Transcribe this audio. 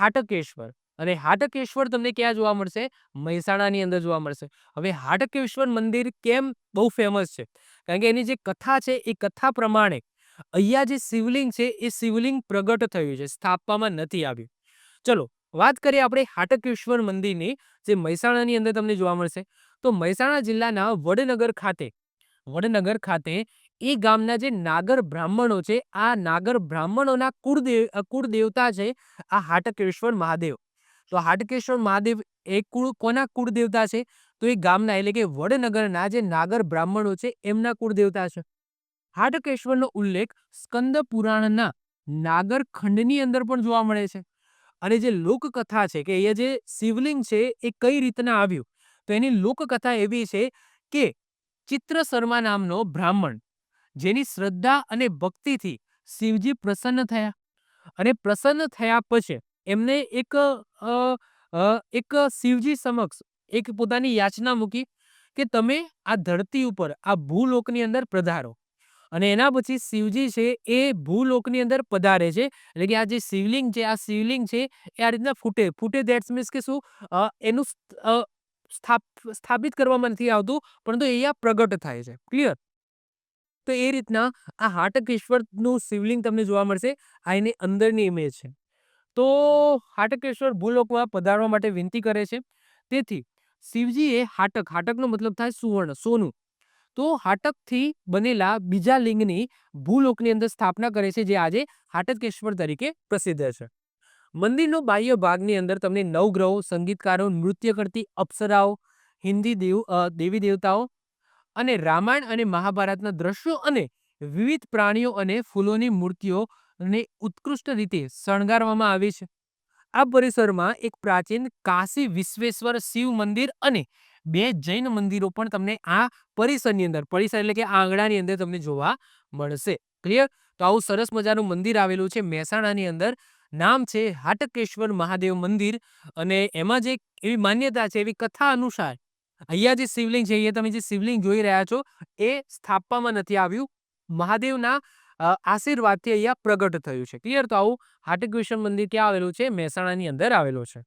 હાટકેશ્વર. અને હાટકેશ્વર તમને ક્યાં જોવા મળશે? મહેસાણાની અંદર જોવા મળશે. હવે હાટકેશ્વર મંદિર કેમ બહુ ફેમસ છે? કારણ કે એની જે કથા છે, એ કથા પ્રમાણે અહીંયા જે શિવલિંગ છે, એ શિવલિંગ પ્રગટ થયું છે, સ્થાપવામાં નથી આવ્યું. ચલો, વાત કરીએ આપણે હાટકેશ્વર મંદિરની જે મહેસાણાની અંદર તમને જોવા મળશે. તો મહેસાણા જિલ્લાના વડનગર ખાતે વડનગર ખાતે એ ગામના જે નાગર બ્રાહ્મણો છે, આ નાગર બ્રાહ્મણોના કુળદેવ કુળદેવતા છે, આ હાટકેશ્વર મહાદેવ. તો હાટકેશ્વર મહાદેવ એ કુળ કોના કુળદેવતા છે? તો એ ગામના એટલે કે વડનગરના જે નાગર બ્રાહ્મણો છે, એમના કુળદેવતા છે. હાટકેશ્વરનો ઉલ્લેખ સ્કંદ પુરાણના નાગર ખંડની અંદર પણ જોવા મળે છે. અને જે લોકકથા છે કે અહીંયા જે શિવલિંગ છે, એ કઈ રીતના આવ્યું? તો એની લોકકથા એવી છે કે ચિત્ર શર્મા નામનો બ્રાહ્મણ, જેની શ્રદ્ધા અને ભક્તિથી શિવજી પ્રસન્ન થયા. અને પ્રસન્ન થયા પછી એમને એક એક શિવજી સમક્ષ એક પોતાની યાચના મૂકી કે તમે આ ધરતી ઉપર આ ભૂલોકની અંદર પધારો. અને એના પછી શિવજી છે એ ભૂલોકની અંદર પધારે છે. એટલે કે આ જે શિવલિંગ છે, આ શિવલિંગ છે એ આ રીતના ફૂટે. ફૂટે દેટ્સ મીન્સ કે શું? એનું સ્થાપિત કરવામાં નથી આવતું, પરંતુ એ અહીંયા પ્રગટ થાય છે. ક્લિયર તો એ રીતના આ હાટકેશ્વરનું શિવલિંગ તમને જોવા મળશે. આ એની અંદરની ઇમેજ છે. તો હાટકેશ્વર ભૂલોકમાં પધારવા માટે વિનંતી કરે છે. તેથી, શિવજીએ હાટક, હાટકનો મતલબ થાય સુવર્ણ, સોનું. તો હાટકથી બનેલા બીજા લિંગની ભૂલોકની અંદર સ્થાપના કરે છે, જે આજે હાટકેશ્વર તરીકે પ્રસિદ્ધ છે. મંદિરનો બાહ્ય ભાગની અંદર તમને નવગ્રહો સંગીતકારો, નૃત્ય કરતી અપ્સરાઓ, હિન્દી દેવ દેવી દેવતાઓ અને રામાયણ અને મહાભારતના દ્રશ્યો અને વિવિધ પ્રાણીઓ અને ફૂલોની મૂર્તિઓને ઉત્કૃષ્ટ રીતે શણગારવામાં આવી છે. આ પરિસરમાં એક પ્રાચીન કાશી વિશ્વેશ્વર શિવ મંદિર અને બે જૈન મંદિરો પણ તમને આ પરિસરની અંદર, પરિસર એટલે કે આ આંગણાની અંદર તમને જોવા મળશે. ક્લિયર તો આવું સરસ મજાનું મંદિર આવેલું છે મહેસાણાની અંદર. નામ છે હાટકેશ્વર મહાદેવ મંદિર અને એમાં જે એવી માન્યતા છે, એવી કથા અનુસાર અહીંયા જે શિવલિંગ છે, અહીંયા તમે જે શિવલિંગ જોઈ રહ્યા છો, એ સ્થાપવામાં નથી આવ્યું. મહાદેવના આશીર્વાદથી અહીંયા પ્રગટ થયું છે. ક્લિયર? તો આવું હાટકેશ્વર મંદિર ક્યાં આવેલું છે? મહેસાણાની અંદર આવેલું છે.